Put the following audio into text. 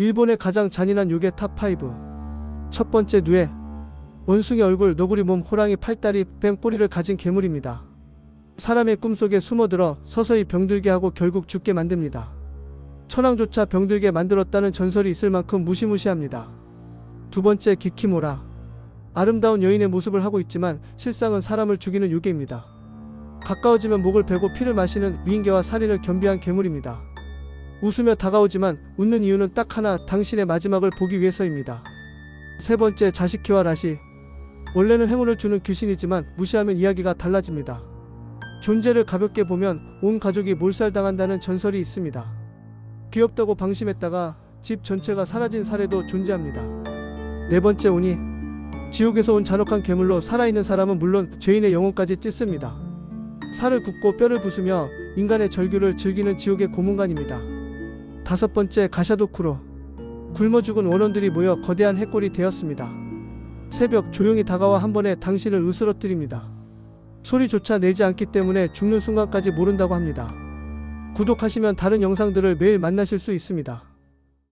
일본의 가장 잔인한 요괴 탑5. 첫 번째 누에. 원숭이 얼굴, 너구리 몸, 호랑이 팔다리, 뱀 꼬리를 가진 괴물입니다. 사람의 꿈속에 숨어들어 서서히 병들게 하고 결국 죽게 만듭니다. 천황조차 병들게 만들었다는 전설이 있을 만큼 무시무시합니다. 두 번째 기키모라. 아름다운 여인의 모습을 하고 있지만 실상은 사람을 죽이는 요괴입니다. 가까워지면 목을 베고 피를 마시는 미인계와 살인을 겸비한 괴물입니다. 웃으며 다가오지만 웃는 이유는 딱 하나 당신의 마지막을 보기 위해서입니다. 세 번째 자식 키와 라시. 원래는 행운을 주는 귀신이지만 무시하면 이야기가 달라집니다. 존재를 가볍게 보면 온 가족이 몰살당한다는 전설이 있습니다. 귀엽다고 방심했다가 집 전체가 사라진 사례도 존재합니다. 네 번째 오니 지옥에서 온 잔혹한 괴물로 살아있는 사람은 물론 죄인의 영혼까지 찢습니다. 살을 굽고 뼈를 부수며 인간의 절규를 즐기는 지옥의 고문관입니다. 다섯 번째 가샤도쿠로 굶어 죽은 원원들이 모여 거대한 해골이 되었습니다. 새벽 조용히 다가와 한 번에 당신을 으스러뜨립니다. 소리조차 내지 않기 때문에 죽는 순간까지 모른다고 합니다. 구독하시면 다른 영상들을 매일 만나실 수 있습니다.